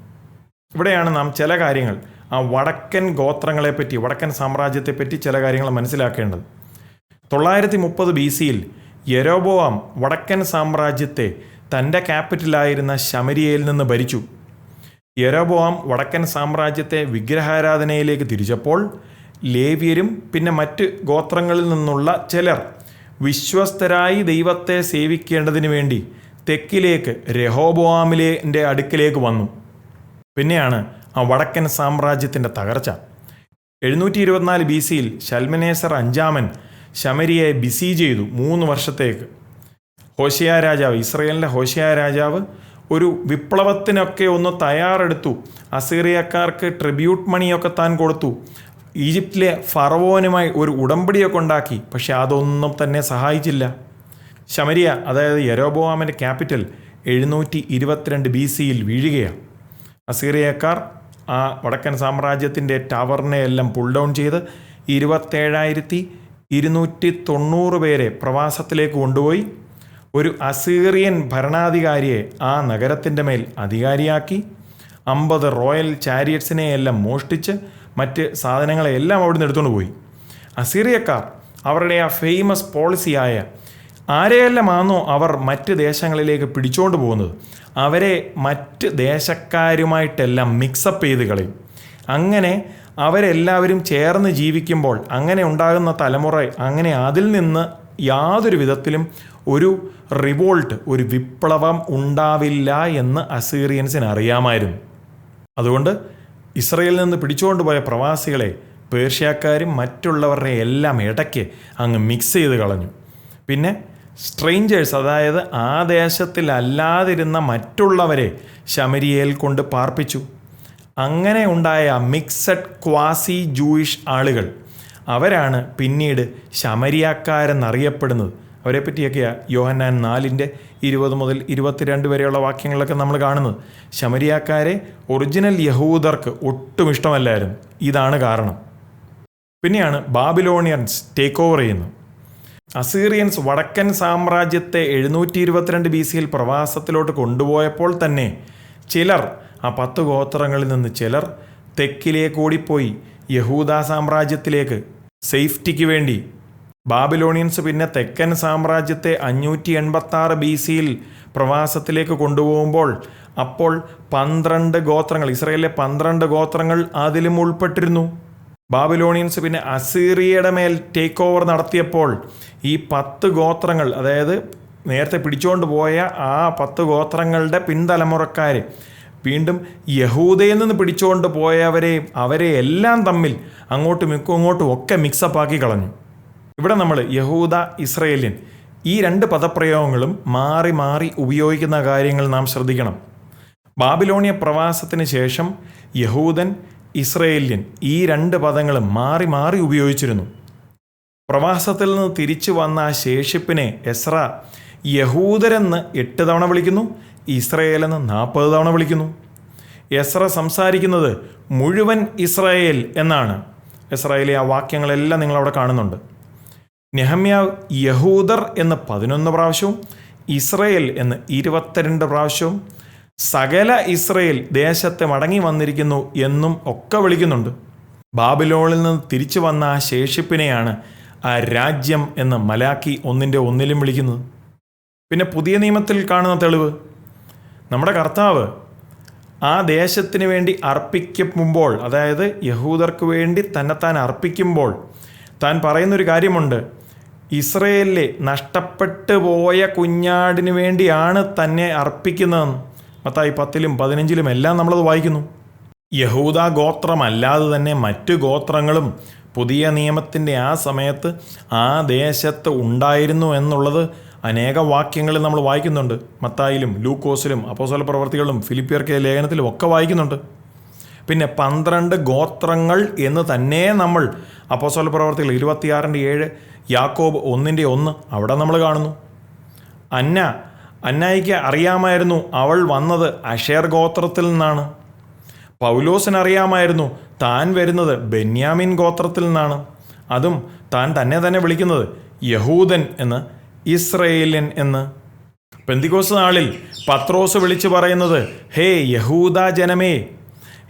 ഇവിടെയാണ് നാം ചില കാര്യങ്ങൾ ആ വടക്കൻ ഗോത്രങ്ങളെപ്പറ്റി വടക്കൻ സാമ്രാജ്യത്തെപ്പറ്റി ചില കാര്യങ്ങൾ മനസ്സിലാക്കേണ്ടത്. തൊള്ളായിരത്തി മുപ്പത് ബി സിയിൽ യരോബോവാം വടക്കൻ സാമ്രാജ്യത്തെ തന്റെ ക്യാപിറ്റലായിരുന്ന ശമരിയയിൽ നിന്ന് ഭരിച്ചു. യരോബോവാം വടക്കൻ സാമ്രാജ്യത്തെ വിഗ്രഹാരാധനയിലേക്ക് തിരിച്ചപ്പോൾ ലേവ്യരും പിന്നെ മറ്റ് ഗോത്രങ്ങളിൽ നിന്നുള്ള ചിലർ വിശ്വസ്തരായി ദൈവത്തെ സേവിക്കേണ്ടതിന് വേണ്ടി തെക്കിലേക്ക് രഹോബോമിലെ അടുക്കിലേക്ക് വന്നു. പിന്നെയാണ് ആ വടക്കൻ സാമ്രാജ്യത്തിന്റെ തകർച്ച. എഴുന്നൂറ്റി ഇരുപത്തിനാല് ബി സിയിൽ ശൽമനേസർ അഞ്ചാമൻ ശമരിയെ ബിസി ചെയ്തു മൂന്ന് വർഷത്തേക്ക്. ഹോഷിയ രാജാവ് ഇസ്രയേലിന്റെ ഹോഷിയ രാജാവ് ഒരു വിപ്ലവത്തിനൊക്കെ ഒന്ന് തയ്യാറെടുത്തു. അസീറിയക്കാർക്ക് ട്രിബ്യൂട്ട് മണിയൊക്കെ താൻ കൊടുത്തു. ഈജിപ്തിലെ ഫറവോനുമായി ഒരു ഉടമ്പടിയൊക്കെ ഉണ്ടാക്കി. പക്ഷെ അതൊന്നും തന്നെ സഹായിച്ചില്ല. ശമരിയ അതായത് യരോബോവാമിന്റെ ക്യാപിറ്റൽ എഴുന്നൂറ്റി ഇരുപത്തിരണ്ട് ബി സിയിൽ വീഴുകയാണ്. അസീറിയക്കാർ ആ വടക്കൻ സാമ്രാജ്യത്തിന്റെ ടവറിനെ എല്ലാം പുൾ ഡൗൺ ചെയ്ത് ഇരുപത്തേഴായിരത്തി ഇരുന്നൂറ്റി തൊണ്ണൂറ് പേരെ പ്രവാസത്തിലേക്ക് കൊണ്ടുപോയി. ഒരു അസീറിയൻ ഭരണാധികാരിയെ ആ നഗരത്തിന്റെ മേൽ അധികാരിയാക്കി അമ്പത് റോയൽ ചാരിയറ്റ്സിനെ എല്ലാം മോഷ്ടിച്ച് മറ്റ് സാധനങ്ങളെല്ലാം അവിടുന്ന് എടുത്തുകൊണ്ട് പോയി. അസീറിയക്കാർ അവരുടെ ആ ഫേമസ് പോളിസിയായ ആരെയെല്ലാമാണോ അവർ മറ്റ് ദേശങ്ങളിലേക്ക് പിടിച്ചുകൊണ്ട് പോകുന്നത് അവരെ മറ്റ് ദേശക്കാരുമായിട്ടെല്ലാം മിക്സപ്പ് ചെയ്ത് കളയും. അങ്ങനെ അവരെല്ലാവരും ചേർന്ന് ജീവിക്കുമ്പോൾ അങ്ങനെ ഉണ്ടാകുന്ന തലമുറ അങ്ങനെ അതിൽ നിന്ന് യാതൊരു വിധത്തിലും ഒരു റിവോൾട്ട് ഒരു വിപ്ലവം ഉണ്ടാവില്ല എന്ന് അസീറിയൻസിന് അറിയാമായിരുന്നു. അതുകൊണ്ട് ഇസ്രയേലിൽ നിന്ന് പിടിച്ചുകൊണ്ട് പോയ പ്രവാസികളെ പേർഷ്യക്കാരും മറ്റുള്ളവരുടെ എല്ലാം ഇടയ്ക്ക് അങ്ങ് മിക്സ് ചെയ്ത് കളഞ്ഞു. പിന്നെ സ്ട്രെയിഞ്ചേഴ്സ് അതായത് ആ ദേശത്തിലല്ലാതിരുന്ന മറ്റുള്ളവരെ ശമരിയയിൽ കൊണ്ട് പാർപ്പിച്ചു. അങ്ങനെ ഉണ്ടായ മിക്സഡ് ക്വാസി ജൂയിഷ് ആളുകൾ അവരാണ് പിന്നീട് ശമരിയാക്കാരെന്നറിയപ്പെടുന്നത്. അവരെ പറ്റിയൊക്കെയാണ് യോഹന്നാൻ നാലിന്റെ ഇരുപത് മുതൽ ഇരുപത്തിരണ്ട് വരെയുള്ള വാക്യങ്ങളൊക്കെ നമ്മൾ കാണുന്നത്. ശമരിയാക്കാരെ ഒറിജിനൽ യഹൂദർക്ക് ഒട്ടും ഇഷ്ടമല്ലായിരുന്നു. ഇതാണ് കാരണം. പിന്നെയാണ് ബാബിലോണിയൻസ് ടേക്ക് ഓവർ ചെയ്യുന്നത് അസീറിയൻസ് വടക്കൻ സാമ്രാജ്യത്തെ എഴുന്നൂറ്റി ഇരുപത്തിരണ്ട് ബി സിയിൽ പ്രവാസത്തിലോട്ട് കൊണ്ടുപോയപ്പോൾ തന്നെ ചിലർ ആ പത്ത് ഗോത്രങ്ങളിൽ നിന്ന് ചിലർ തെക്കിലേക്ക് ഓടിപ്പോയി. യഹൂദ സാമ്രാജ്യത്തിലേക്ക് സേഫ്റ്റിക്ക് വേണ്ടി ബാബിലോണിയൻസ് പിന്നെ തെക്കൻ സാമ്രാജ്യത്തെ അഞ്ഞൂറ്റി എൺപത്തി ആറ് ബി സിയിൽ പ്രവാസത്തിലേക്ക് കൊണ്ടുപോകുമ്പോൾ അപ്പോൾ പന്ത്രണ്ട് ഗോത്രങ്ങൾ ഇസ്രയേലിലെ പന്ത്രണ്ട് ഗോത്രങ്ങൾ അതിലും ഉൾപ്പെട്ടിരുന്നു. ബാബിലോണിയൻസ് പിന്നെ അസീറിയയുടെ മേൽ ടേക്ക് ഓവർ നടത്തിയപ്പോൾ ഈ പത്ത് ഗോത്രങ്ങൾ അതായത് നേരത്തെ പിടിച്ചുകൊണ്ട് പോയ ആ പത്ത് ഗോത്രങ്ങളുടെ പിൻതലമുറക്കാർ വീണ്ടും യഹൂദയിൽ നിന്ന് പിടിച്ചുകൊണ്ട് പോയവരെയും അവരെ എല്ലാം തമ്മിൽ അങ്ങോട്ടും ഇങ്ങോട്ടും ഒക്കെ മിക്സപ്പ് ആക്കി കളഞ്ഞു. ഇവിടെ നമ്മൾ യഹൂദ ഇസ്രയേലിയൻ ഈ രണ്ട് പദപ്രയോഗങ്ങളും മാറി മാറി ഉപയോഗിക്കുന്ന കാര്യങ്ങൾ നാം ശ്രദ്ധിക്കണം. ബാബിലോണിയ പ്രവാസത്തിന് ശേഷം യഹൂദൻ ഇസ്രയേലിയൻ ഈ രണ്ട് പദങ്ങളും മാറി മാറി ഉപയോഗിച്ചിരുന്നു. പ്രവാസത്തിൽ നിന്ന് തിരിച്ചു വന്ന ആ ശേഷിപ്പിനെ എസ്ര യഹൂദരെന്ന് എട്ട് തവണ വിളിക്കുന്നു ഇസ്രയേലെന്ന് നാൽപ്പത് തവണ വിളിക്കുന്നു. എസ്ര സംസാരിക്കുന്നത് മുഴുവൻ ഇസ്രായേൽ എന്നാണ്. ഇസ്രായേലി ആ വാക്യങ്ങളെല്ലാം നിങ്ങളവിടെ കാണുന്നുണ്ട്. നെഹമ്യാവ് യഹൂദർ എന്ന് പതിനൊന്ന് പ്രാവശ്യവും ഇസ്രയേൽ എന്ന് ഇരുപത്തിരണ്ട് പ്രാവശ്യവും സകല ഇസ്രയേൽ ദേശത്തെ മടങ്ങി വന്നിരിക്കുന്നു എന്നും ഒക്കെ വിളിക്കുന്നുണ്ട്. ബാബിലോണിൽ നിന്ന് തിരിച്ചു വന്ന ആ ശേഷിപ്പിനെയാണ് ആ രാജ്യം എന്ന് മലാക്കി ഒന്നിന്റെ ഒന്നിലും വിളിക്കുന്നത്. പിന്നെ പുതിയ നിയമത്തിൽ കാണുന്ന തെളിവ്. നമ്മുടെ കർത്താവ് ആ ദേശത്തിന് വേണ്ടി അർപ്പിക്കുമ്പോൾ അതായത് യഹൂദർക്ക് വേണ്ടി തന്നെത്താൻ അർപ്പിക്കുമ്പോൾ താൻ പറയുന്നൊരു കാര്യമുണ്ട്. ഇസ്രയേലിലെ നഷ്ടപ്പെട്ടു പോയ കുഞ്ഞാടിന് വേണ്ടിയാണ് തന്നെ അർപ്പിക്കുന്നതെന്ന് മത്തായി പത്തിലും പതിനഞ്ചിലും എല്ലാം നമ്മളത് വായിക്കുന്നു. യഹൂദ ഗോത്രമല്ലാതെ തന്നെ മറ്റു ഗോത്രങ്ങളും പുതിയ നിയമത്തിന്റെ ആ സമയത്ത് ആ ദേശത്ത് ഉണ്ടായിരുന്നു എന്നുള്ളത് അനേക വാക്യങ്ങളിൽ നമ്മൾ വായിക്കുന്നുണ്ട്. മത്തായിലും ലൂക്കോസിലും അപ്പോസല പ്രവർത്തികളിലും ഫിലിപ്പിയർക്കെ ലേഖനത്തിലും ഒക്കെ വായിക്കുന്നുണ്ട്. പിന്നെ പന്ത്രണ്ട് ഗോത്രങ്ങൾ എന്ന് തന്നെ നമ്മൾ അപ്പോസോല പ്രവർത്തികൾ ഇരുപത്തിയാറിന്റെ ഏഴ് യാക്കോബ് ഒന്നിന്റെ ഒന്ന് അവിടെ നമ്മൾ കാണുന്നു. അന്ന അന്നായിക്ക് അറിയാമായിരുന്നു അവൾ വന്നത് അഷേർ ഗോത്രത്തിൽ നിന്നാണ്. പൗലോസിന് അറിയാമായിരുന്നു താൻ വരുന്നത് ബെന്യാമിൻ ഗോത്രത്തിൽ നിന്നാണ്. അതും താൻ തന്നെ തന്നെ വിളിക്കുന്നത് യഹൂദൻ എന്ന് ഇസ്രയേലിയൻ എന്ന്. പെന്തികോസ് നാളിൽ പത്രോസ് വിളിച്ചു പറയുന്നത് ഹേ യഹൂദ ജനമേ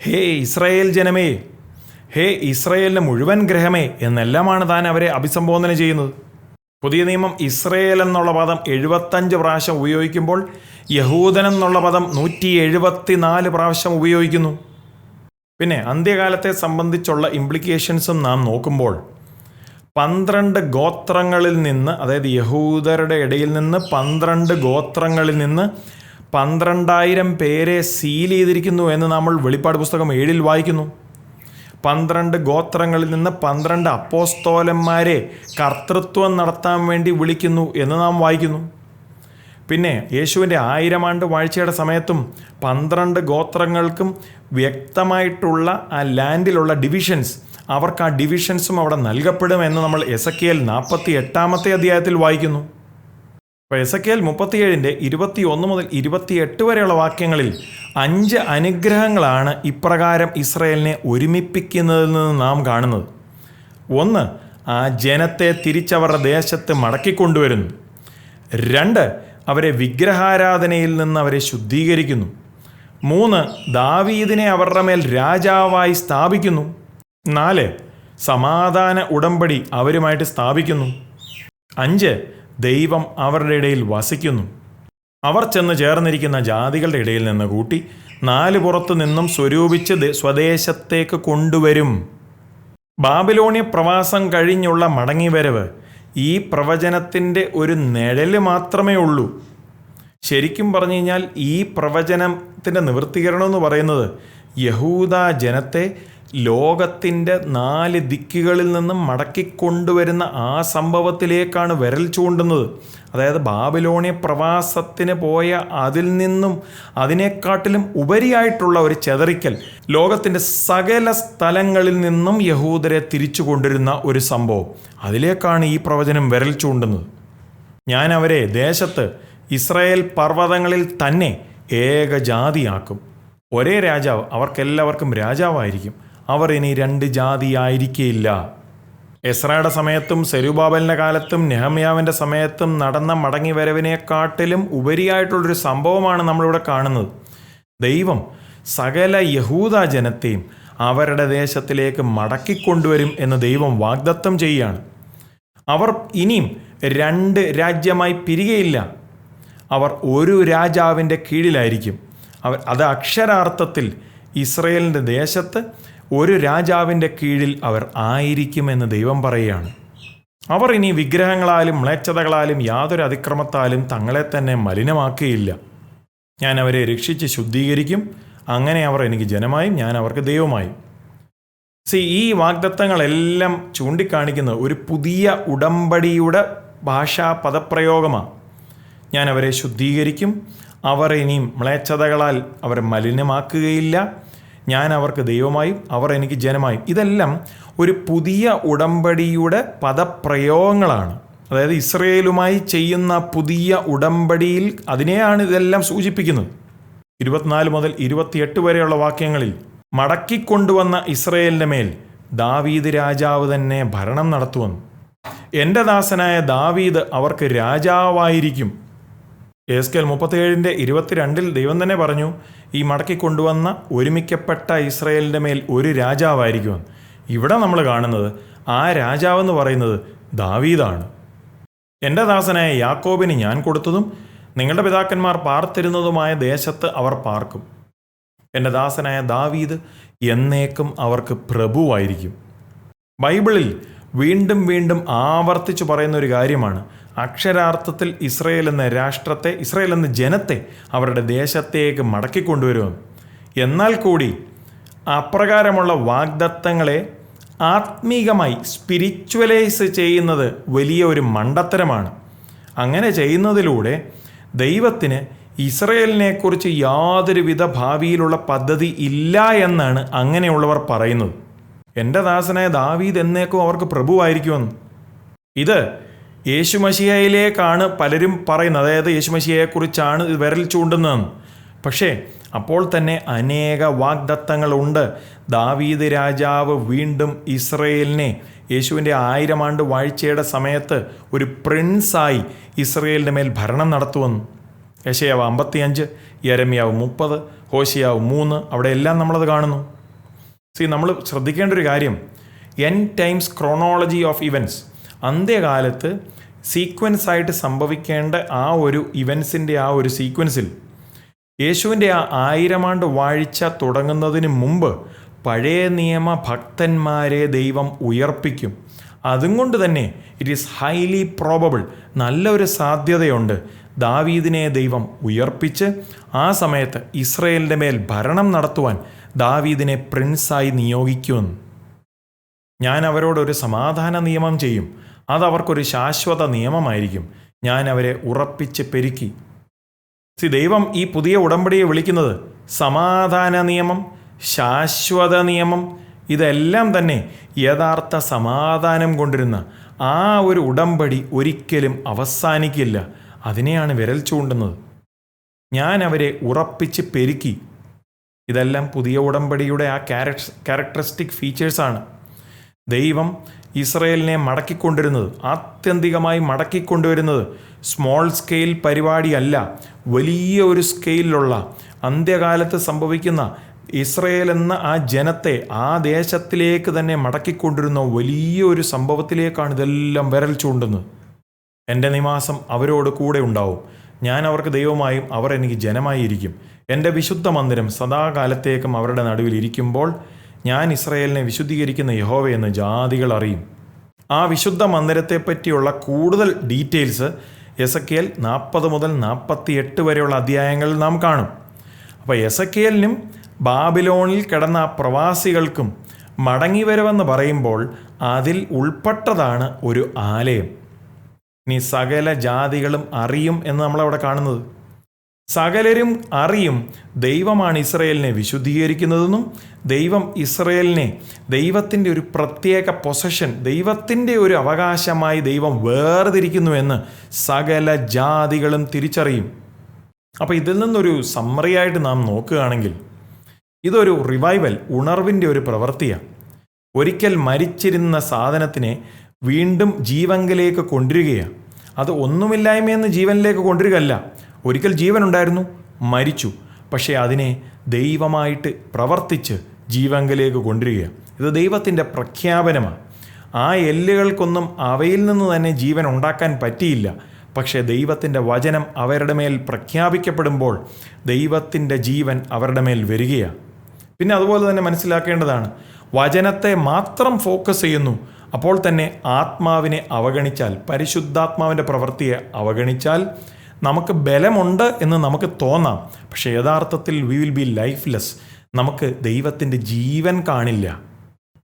ഹേ ഇസ്രയേൽ ജനമേ ഹേ ഇസ്രയേലിന്റെ മുഴുവൻ ഗ്രഹമേ എന്നെല്ലാമാണ് താൻ അവരെ അഭിസംബോധന ചെയ്യുന്നത്. പുതിയ നിയമം ഇസ്രയേൽ എന്നുള്ള പദം എഴുപത്തഞ്ച് പ്രാവശ്യം ഉപയോഗിക്കുമ്പോൾ യഹൂദൻ എന്നുള്ള പദം നൂറ്റി എഴുപത്തി നാല് പ്രാവശ്യം ഉപയോഗിക്കുന്നു. പിന്നെ അന്ത്യകാലത്തെ സംബന്ധിച്ചുള്ള ഇംപ്ലിക്കേഷൻസും നാം നോക്കുമ്പോൾ പന്ത്രണ്ട് ഗോത്രങ്ങളിൽ നിന്ന് അതായത് യഹൂദരുടെ ഇടയിൽ നിന്ന് പന്ത്രണ്ട് ഗോത്രങ്ങളിൽ നിന്ന് പന്ത്രണ്ടായിരം പേരെ സീൽ ചെയ്തിരിക്കുന്നു എന്ന് നമ്മൾ വെളിപ്പാട് പുസ്തകം ഏഴിൽ വായിക്കുന്നു. പന്ത്രണ്ട് ഗോത്രങ്ങളിൽ നിന്ന് പന്ത്രണ്ട് അപ്പോസ്തോലന്മാരെ കർത്തൃത്വം നടത്താൻ വേണ്ടി വിളിക്കുന്നു എന്ന് നാം വായിക്കുന്നു. പിന്നെ യേശുവിന്റെ ആയിരം ആണ്ട് വാഴ്ചയുടെ സമയത്തും പന്ത്രണ്ട് ഗോത്രങ്ങൾക്കും വ്യക്തമായിട്ടുള്ള ആ ലാൻഡിലുള്ള ഡിവിഷൻസ് അവർക്ക് ആ ഡിവിഷൻസും അവിടെ നൽകപ്പെടും എന്ന് നമ്മൾ എസ് കെ എൽ നാൽപ്പത്തി എട്ടാമത്തെ അധ്യായത്തിൽ വായിക്കുന്നു. അപ്പോൾ എസക്കിയൽ മുപ്പത്തിയേഴിന്റെ ഇരുപത്തി ഒന്ന് മുതൽ ഇരുപത്തിയെട്ട് വരെയുള്ള വാക്യങ്ങളിൽ അഞ്ച് അനുഗ്രഹങ്ങളാണ് ഇപ്രകാരം ഇസ്രയേലിനെ ഒരുമിപ്പിക്കുന്നതിൽ നിന്ന് നാം കാണുന്നത്. ഒന്ന് ആ ജനത്തെ തിരിച്ചവരുടെ ദേശത്ത് മടക്കിക്കൊണ്ടുവരുന്നു. രണ്ട് അവരെ വിഗ്രഹാരാധനയിൽ നിന്ന് അവരെ ശുദ്ധീകരിക്കുന്നു. മൂന്ന് ദാവീദിനെ അവരുടെ മേൽ രാജാവായി സ്ഥാപിക്കുന്നു. നാല് സമാധാന ഉടമ്പടി അവരുമായിട്ട് സ്ഥാപിക്കുന്നു. അഞ്ച് ദൈവം അവരുടെ ഇടയിൽ വസിക്കുന്നു. അവർ ചെന്ന് ചേർന്നിരിക്കുന്ന ജാതികളുടെ ഇടയിൽ നിന്ന് കൂട്ടി നാല് പുറത്തു നിന്നും സ്വരൂപിച്ച് സ്വദേശത്തേക്ക് കൊണ്ടുവരും. ബാബിലോണിയ പ്രവാസം കഴിഞ്ഞുള്ള മടങ്ങിവരവ് ഈ പ്രവചനത്തിന്റെ ഒരു നിഴൽ മാത്രമേ ഉള്ളൂ. ശരിക്കും പറഞ്ഞു കഴിഞ്ഞാൽ ഈ പ്രവചനത്തിന്റെ നിവൃത്തീകരണം എന്ന് പറയുന്നത് യഹൂദ ജനത്തെ ലോകത്തിന്റെ നാല് ദിക്കുകളിൽ നിന്നും മടക്കിക്കൊണ്ടുവരുന്ന ആ സംഭവത്തിലേക്കാണ് വിരൽ ചൂണ്ടുന്നത്. അതായത് ബാബിലോണിയ പ്രവാസത്തിന് പോയ അതിൽ നിന്നും അതിനെക്കാട്ടിലും ഉപരിയായിട്ടുള്ള ഒരു ചെതറിക്കൽ ലോകത്തിന്റെ സകല സ്ഥലങ്ങളിൽ നിന്നും യഹൂദരെ തിരിച്ചു കൊണ്ടിരുന്ന ഒരു സംഭവം. അതിലേക്കാണ് ഈ പ്രവചനം വിരൽ ചൂണ്ടുന്നത്. ഞാൻ അവരെ ദേശത്ത് ഇസ്രായേൽ പർവതങ്ങളിൽ തന്നെ ഏകജാതിയാക്കും. ഒരേ രാജാവ് അവർക്കെല്ലാവർക്കും രാജാവായിരിക്കും. അവർ ഇനി രണ്ട് ജാതിയായിരിക്കേയില്ല. എസ്രയുടെ സമയത്തും സെരുബാബലിന്റെ കാലത്തും നെഹമ്യാവിന്റെ സമയത്തും നടന്ന മടങ്ങിവരവിനെക്കാട്ടിലും ഉപരിയായിട്ടുള്ളൊരു സംഭവമാണ് നമ്മളിവിടെ കാണുന്നത്. ദൈവം സകല യഹൂദ ജനത്തെയും അവരുടെ ദേശത്തിലേക്ക് മടക്കിക്കൊണ്ടുവരും എന്ന് ദൈവം വാഗ്ദത്തം ചെയ്യുകയാണ്. അവർ ഇനിയും രണ്ട് രാജ്യമായി പിരികയില്ല. അവർ ഒരു രാജാവിന്റെ കീഴിലായിരിക്കും. അവർ അത് അക്ഷരാർത്ഥത്തിൽ ഇസ്രയേലിന്റെ ദേശത്ത് ഒരു രാജാവിന്റെ കീഴിൽ അവർ ആയിരിക്കുമെന്ന് ദൈവം പറയുകയാണ്. അവർ ഇനി വിഗ്രഹങ്ങളാലും മ്ലേച്ഛതകളാലും യാതൊരു അതിക്രമത്താലും തങ്ങളെ തന്നെ മലിനമാക്കുകയില്ല. ഞാൻ അവരെ രക്ഷിച്ച് ശുദ്ധീകരിക്കും. അങ്ങനെ അവർ എനിക്ക് ജനമായും ഞാൻ അവർക്ക് ദൈവമായും. സി ഈ വാഗ്ദത്തങ്ങളെല്ലാം ചൂണ്ടിക്കാണിക്കുന്നത് ഒരു പുതിയ ഉടമ്പടിയുടെ ഭാഷാ പദപ്രയോഗമാണ് ഞാൻ അവരെ ശുദ്ധീകരിക്കും. അവർ ഇനിയും മ്ലേച്ഛതകളാൽ അവരെ മലിനമാക്കുകയില്ല. ഞാൻ അവർക്ക് ദൈവമായും അവർ എനിക്ക് ജനമായും. ഇതെല്ലാം ഒരു പുതിയ ഉടമ്പടിയുടെ പദപ്രയോഗങ്ങളാണ്. അതായത് ഇസ്രയേലുമായി ചെയ്യുന്ന പുതിയ ഉടമ്പടിയിൽ അതിനെയാണ് ഇതെല്ലാം സൂചിപ്പിക്കുന്നത്. ഇരുപത്തിനാല് മുതൽ ഇരുപത്തിയെട്ട് വരെയുള്ള വാക്യങ്ങളിൽ മടക്കിക്കൊണ്ടുവന്ന ഇസ്രയേലിന്റെ മേൽ ദാവീദ് രാജാവ് തന്നെ ഭരണം നടത്തുവന്നു. എന്റെ ദാസനായ ദാവീദ് അവർക്ക് രാജാവായിരിക്കും. എസ്കേൽ മുപ്പത്തിയേഴിന്റെ ഇരുപത്തിരണ്ടിൽ ദൈവം തന്നെ പറഞ്ഞു ഈ മടക്കി കൊണ്ടുവന്ന ഒരുമിക്കപ്പെട്ട ഇസ്രയേലിന്റെ മേൽ ഒരു രാജാവായിരിക്കും. ഇവിടെ നമ്മൾ കാണുന്നത് ആ രാജാവെന്ന് പറയുന്നത് ദാവീദാണ്. എന്റെ ദാസനായ യാക്കോബിന് ഞാൻ കൊടുത്തതും നിങ്ങളുടെ പിതാക്കന്മാർ പാർത്തിരുന്നതുമായ ദേശത്ത് അവർ പാർക്കും. എന്റെ ദാസനായ ദാവീദ് എന്നേക്കും അവർക്ക് പ്രഭുവായിരിക്കും. ബൈബിളിൽ വീണ്ടും വീണ്ടും ആവർത്തിച്ചു പറയുന്ന ഒരു കാര്യമാണ് അക്ഷരാർത്ഥത്തിൽ ഇസ്രയേൽ എന്ന രാഷ്ട്രത്തെ ഇസ്രയേൽ എന്ന ജനത്തെ അവരുടെ ദേശത്തേക്ക് മടക്കിക്കൊണ്ടുവരുമെന്ന് എന്നാൽ കൂടി അപ്രകാരമുള്ള വാഗ്ദത്തങ്ങളെ ആത്മീകമായി സ്പിരിച്വലൈസ് ചെയ്യുന്നത് വലിയ ഒരു മണ്ടത്തരമാണ്. അങ്ങനെ ചെയ്യുന്നതിലൂടെ ദൈവത്തിന് ഇസ്രയേലിനെക്കുറിച്ച് യാതൊരുവിധ ഭാവിയിലുള്ള പദ്ധതി ഇല്ല എന്നാണ് അങ്ങനെയുള്ളവർ പറയുന്നത്. എന്റെ ദാസനായ ദാവീദ് എന്നേക്കും അവർക്ക് പ്രഭുവായിരിക്കുമെന്ന്. ഇത് യേശുമഷിയയിലേക്കാണ് പലരും പറയുന്നത്. അതായത് യേശുമഷിയയെക്കുറിച്ചാണ് ഇത് വിരൽ ചൂണ്ടുന്നതെന്ന് പക്ഷേ അപ്പോൾ തന്നെ അനേക വാഗ്ദത്തങ്ങളുണ്ട്. ദാവീദ് രാജാവ് വീണ്ടും ഇസ്രയേലിനെ യേശുവിന്റെ ആയിരം ആണ്ട് വാഴ്ചയുടെ സമയത്ത് ഒരു പ്രിൻസായി ഇസ്രയേലിന്റെ മേൽ ഭരണം നടത്തുമെന്ന് യശയാവ് അമ്പത്തിയഞ്ച് യരമ്യാവ് മുപ്പത് ഹോശിയാവ് മൂന്ന് അവിടെ എല്ലാം നമ്മളത് കാണുന്നു. സി നമ്മൾ ശ്രദ്ധിക്കേണ്ട ഒരു കാര്യം. End times chronology of events അന്ത്യകാലത്ത് സീക്വൻസ് ആയിട്ട് സംഭവിക്കേണ്ട ആ ഒരു ഇവൻസിന്റെ ആ ഒരു സീക്വൻസിൽ യേശുവിന്റെ ആ ആയിരമാണ്ട് വാഴ്ച തുടങ്ങുന്നതിന് മുമ്പ് പഴയ നിയമ ഭക്തന്മാരെ ദൈവം ഉയർപ്പിക്കും. അതും കൊണ്ട് തന്നെ ഇറ്റ് ഈസ് ഹൈലി പ്രോബബിൾ നല്ലൊരു സാധ്യതയുണ്ട്. ദാവീദിനെ ദൈവം ഉയർപ്പിച്ച് ആ സമയത്ത് ഇസ്രയേലിന്റെ മേൽ ഭരണം നടത്തുവാൻ ദാവീദിനെ പ്രിൻസായി നിയോഗിക്കുമെന്ന്. ഞാൻ അവരോടൊരു സമാധാന നിയമം ചെയ്യും. അത് അവർക്കൊരു ശാശ്വത നിയമമായിരിക്കും. ഞാൻ അവരെ ഉറപ്പിച്ച് പെരുക്കി. സി ദൈവം ഈ പുതിയ ഉടമ്പടിയെ വിളിക്കുന്നത് സമാധാന നിയമം ശാശ്വത നിയമം ഇതെല്ലാം തന്നെ യഥാർത്ഥ സമാധാനം കൊണ്ടിരുന്ന ആ ഒരു ഉടമ്പടി ഒരിക്കലും അവസാനിക്കില്ല. അതിനെയാണ് വിരൽ ചൂണ്ടുന്നത്. ഞാൻ അവരെ ഉറപ്പിച്ച് പെരുക്കി. ഇതെല്ലാം പുതിയ ഉടമ്പടിയുടെ ആ ക്യാരക്ടറിസ്റ്റിക് ഫീച്ചേഴ്സാണ്. ദൈവം ഇസ്രയേലിനെ മടക്കിക്കൊണ്ടിരുന്നത് ആത്യന്തികമായി മടക്കിക്കൊണ്ടുവരുന്നത് സ്മോൾ സ്കെയിൽ പരിപാടിയല്ല വലിയ ഒരു സ്കെയിലുള്ള അന്ത്യകാലത്ത് സംഭവിക്കുന്ന ഇസ്രയേൽ എന്ന ആ ജനത്തെ ആ ദേശത്തിലേക്ക് തന്നെ മടക്കിക്കൊണ്ടിരുന്ന വലിയ ഒരു സംഭവത്തിലേക്കാണ് ഇതെല്ലാം വിരൽ ചൂണ്ടുന്നത്. എന്റെ നിവാസം അവരോട് കൂടെ ഉണ്ടാവും. ഞാൻ അവർക്ക് ദൈവമായും അവർ എനിക്ക് ജനമായിരിക്കും. എന്റെ വിശുദ്ധ മന്ദിരം സദാകാലത്തേക്കും അവരുടെ നടുവിൽ ഇരിക്കുമ്പോൾ ഞാൻ ഇസ്രയേലിനെ വിശുദ്ധീകരിക്കുന്ന യഹോവയെന്ന് ജാതികൾ അറിയും. ആ വിശുദ്ധ മന്ദിരത്തെ പറ്റിയുള്ള കൂടുതൽ ഡീറ്റെയിൽസ് എസക്കിയൽ നാൽപ്പത് മുതൽ നാൽപ്പത്തി എട്ട് വരെയുള്ള അധ്യായങ്ങളിൽ നാം കാണും. അപ്പോൾ എസക്കിയലിനും ബാബിലോണിൽ കിടന്ന പ്രവാസികൾക്കും മടങ്ങി വരുമെന്ന് പറയുമ്പോൾ അതിൽ ഉൾപ്പെട്ടതാണ് ഒരു ആലയം. ഇനി സകല ജാതികളും അറിയും എന്ന് നമ്മളവിടെ കാണുന്നത്. സകലരും അറിയും ദൈവമാണ് ഇസ്രയേലിനെ വിശുദ്ധീകരിക്കുന്നതെന്നും ദൈവം ഇസ്രയേലിനെ ദൈവത്തിന്റെ ഒരു പ്രത്യേക പൊസഷൻ ദൈവത്തിന്റെ ഒരു അവകാശമായി ദൈവം വേർതിരിക്കുന്നു സകല ജാതികളും തിരിച്ചറിയും. അപ്പോൾ ഇതിൽ നിന്നൊരു സമ്മറിയായിട്ട് നാം നോക്കുകയാണെങ്കിൽ ഇതൊരു റിവൈവൽ ഉണർവിന്റെ ഒരു പ്രവൃത്തിയാണ്. ഒരിക്കൽ മരിച്ചിരുന്ന സാധനത്തിനെ വീണ്ടും ജീവങ്കിലേക്ക് കൊണ്ടുവരികയാണ്. അത് ഒന്നുമില്ലായ്മയെന്ന് ജീവനിലേക്ക് കൊണ്ടുവരികയല്ല ഒരിക്കൽ ജീവനുണ്ടായിരുന്നു മരിച്ചു. പക്ഷേ അതിനെ ദൈവമായിട്ട് പ്രവർത്തിച്ച് ജീവങ്കലേക്ക് കൊണ്ടുവരികയാണ്. ഇത് ദൈവത്തിന്റെ പ്രഖ്യാപനമാണ്. ആ എല്ലുകൾക്കൊന്നും അവയിൽ നിന്ന് തന്നെ ജീവൻ ഉണ്ടാക്കാൻ പറ്റിയില്ല. പക്ഷേ ദൈവത്തിന്റെ വചനം അവരുടെ മേൽ പ്രഖ്യാപിക്കപ്പെടുമ്പോൾ ദൈവത്തിന്റെ ജീവൻ അവരുടെ മേൽ വരികയാണ്. പിന്നെ അതുപോലെ തന്നെ മനസ്സിലാക്കേണ്ടതാണ് വചനത്തെ മാത്രം ഫോക്കസ് ചെയ്യുന്നു അപ്പോൾ തന്നെ ആത്മാവിനെ അവഗണിച്ചാൽ പരിശുദ്ധാത്മാവിന്റെ പ്രവൃത്തിയെ അവഗണിച്ചാൽ നമുക്ക് ബലമുണ്ട് എന്ന് നമുക്ക് തോന്നാം. പക്ഷേ യഥാർത്ഥത്തിൽ വി വിൽ ബി ലൈഫ്ലെസ് നമുക്ക് ദൈവത്തിന്റെ ജീവൻ കാണില്ല.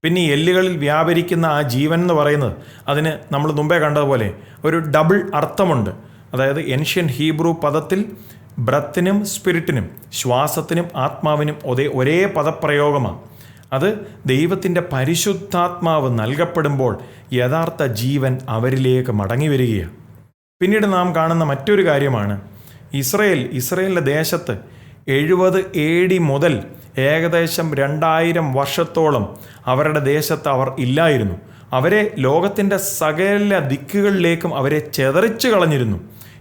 പിന്നെ എല്ലുകളിൽ വ്യാപരിക്കുന്ന ആ ജീവൻ എന്ന് പറയുന്നത് അതിന് നമ്മൾ മുമ്പേ കണ്ടതുപോലെ ഒരു ഡബിൾ അർത്ഥമുണ്ട്. അതായത് ഏൻഷ്യൻ ഹീബ്രു പദത്തിൽ ബ്രത്തിനും സ്പിരിറ്റിനും ശ്വാസത്തിനും ആത്മാവിനും ഒരേ ഒരേ പദപ്രയോഗമാണ്. അത് ദൈവത്തിന്റെ പരിശുദ്ധാത്മാവ് നൽകപ്പെടുമ്പോൾ യഥാർത്ഥ ജീവൻ അവരിലേക്ക് മടങ്ങി വരികയാണ്. പിന്നീട് നാം കാണുന്ന മറ്റൊരു കാര്യമാണ്. ഇസ്രയേൽ ഇസ്രയേലിന്റെ ദേശത്ത് എഴുപത് എ ഡി മുതൽ ഏകദേശം രണ്ടായിരം വർഷത്തോളം അവരുടെ ദേശത്ത് അവർ ഇല്ലായിരുന്നു. അവരെ ലോകത്തിന്റെ സകല ദിക്കുകളിലേക്കും അവരെ ചെതറിച്ചു കളഞ്ഞിരുന്നു.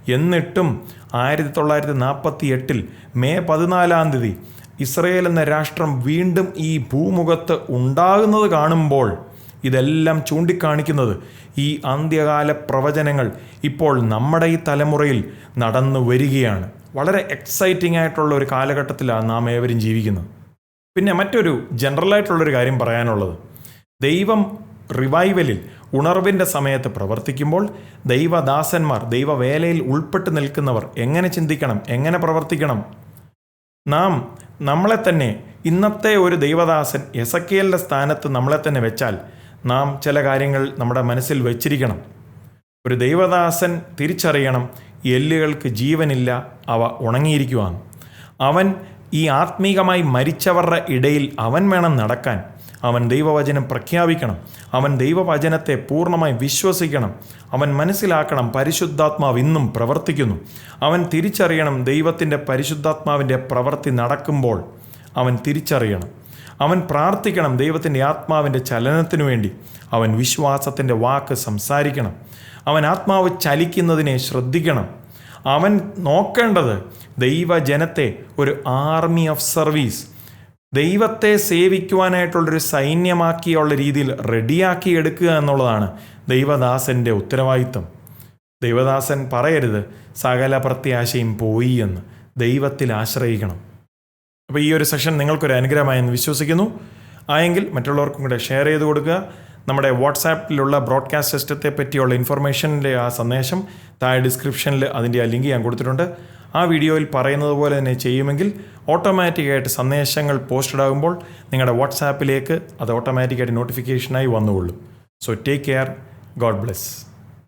എന്നിട്ടും ആയിരത്തി തൊള്ളായിരത്തി നാൽപ്പത്തി എട്ടിൽ മെയ് പതിനാലാം തീയതി ഇസ്രയേൽ എന്ന രാഷ്ട്രം വീണ്ടും ഈ ഭൂമുഖത്ത് ഉണ്ടാകുന്നത് കാണുമ്പോൾ ഇതെല്ലാം ചൂണ്ടിക്കാണിക്കുന്നത് ഈ അന്ത്യകാല പ്രവചനങ്ങൾ ഇപ്പോൾ നമ്മുടെ ഈ തലമുറയിൽ നടന്നു വരികയാണ്. വളരെ എക്സൈറ്റിംഗ് ആയിട്ടുള്ള ഒരു കാലഘട്ടത്തിലാണ് നാം ഏവരും ജീവിക്കുന്നത്. പിന്നെ മറ്റൊരു ജനറലായിട്ടുള്ളൊരു കാര്യം പറയാനുള്ളത്. ദൈവം റിവൈവലിൽ ഉണർവിന്റെ സമയത്ത് പ്രവർത്തിക്കുമ്പോൾ ദൈവദാസന്മാർ ദൈവവേലയിൽ ഉൾപ്പെട്ട് നിൽക്കുന്നവർ എങ്ങനെ ചിന്തിക്കണം എങ്ങനെ പ്രവർത്തിക്കണം? നാം നമ്മളെ തന്നെ ഇന്നത്തെ ഒരു ദൈവദാസൻ എസക്കേലിന്റെ സ്ഥാനത്ത് നമ്മളെ തന്നെ വെച്ചാൽ നാം ചില കാര്യങ്ങൾ നമ്മുടെ മനസ്സിൽ വച്ചിരിക്കണം. ഒരു ദൈവദാസൻ തിരിച്ചറിയണം എല്ലുകൾക്ക് ജീവനില്ല അവ ഉണങ്ങിയിരിക്കുവാണ് അവൻ ഈ ആത്മീകമായി മരിച്ചവരുടെ ഇടയിൽ അവൻ വേണം നടക്കാൻ. അവൻ ദൈവവചനം പ്രഖ്യാപിക്കണം. അവൻ ദൈവവചനത്തെ പൂർണമായി വിശ്വസിക്കണം. അവൻ മനസ്സിലാക്കണം പരിശുദ്ധാത്മാവ് ഇന്നും പ്രവർത്തിക്കുന്നു. അവൻ തിരിച്ചറിയണം ദൈവത്തിന്റെ പരിശുദ്ധാത്മാവിന്റെ പ്രവൃത്തി നടക്കുമ്പോൾ അവൻ തിരിച്ചറിയണം. അവൻ പ്രാർത്ഥിക്കണം ദൈവത്തിന്റെ ആത്മാവിന്റെ ചലനത്തിനു വേണ്ടി. അവൻ വിശ്വാസത്തിന്റെ വാക്ക് സംസാരിക്കണം. അവൻ ആത്മാവ് ചലിക്കുന്നതിനെ ശ്രദ്ധിക്കണം. അവൻ നോക്കേണ്ടത് ദൈവജനത്തെ ഒരു ആർമി ഓഫ് സർവീസ് ദൈവത്തെ സേവിക്കുവാനായിട്ടുള്ളൊരു സൈന്യമാക്കിയുള്ള രീതിയിൽ റെഡിയാക്കി എടുക്കുക എന്നുള്ളതാണ് ദൈവദാസന്റെ ഉത്തരവാദിത്വം. ദൈവദാസൻ പറയരുത് സകല പ്രത്യാശയും പോയി എന്ന് ദൈവത്തിൽ ആശ്രയിക്കണം. അപ്പോൾ ഈ ഒരു സെഷൻ നിങ്ങൾക്കൊരു അനുഗ്രഹമായെന്ന് വിശ്വസിക്കുന്നു. ആയെങ്കിൽ മറ്റുള്ളവർക്കും കൂടെ ഷെയർ ചെയ്ത് കൊടുക്കുക. നമ്മുടെ വാട്സാപ്പിലുള്ള ബ്രോഡ്കാസ്റ്റ് സിസ്റ്റത്തെ പറ്റിയുള്ള ഇൻഫർമേഷന്റെ ആ സന്ദേശം താഴെ ഡിസ്ക്രിപ്ഷനിൽ അതിന്റെ ആ ലിങ്ക് ഞാൻ കൊടുത്തിട്ടുണ്ട്. ആ വീഡിയോയിൽ പറയുന്നത് പോലെ തന്നെ ചെയ്യുമെങ്കിൽ ഓട്ടോമാറ്റിക്കായിട്ട് സന്ദേശങ്ങൾ പോസ്റ്റഡ് ആകുമ്പോൾ നിങ്ങളുടെ വാട്സാപ്പിലേക്ക് അത് ഓട്ടോമാറ്റിക്കായിട്ട് നോട്ടിഫിക്കേഷനായി വന്നുകൊള്ളും. So take care God bless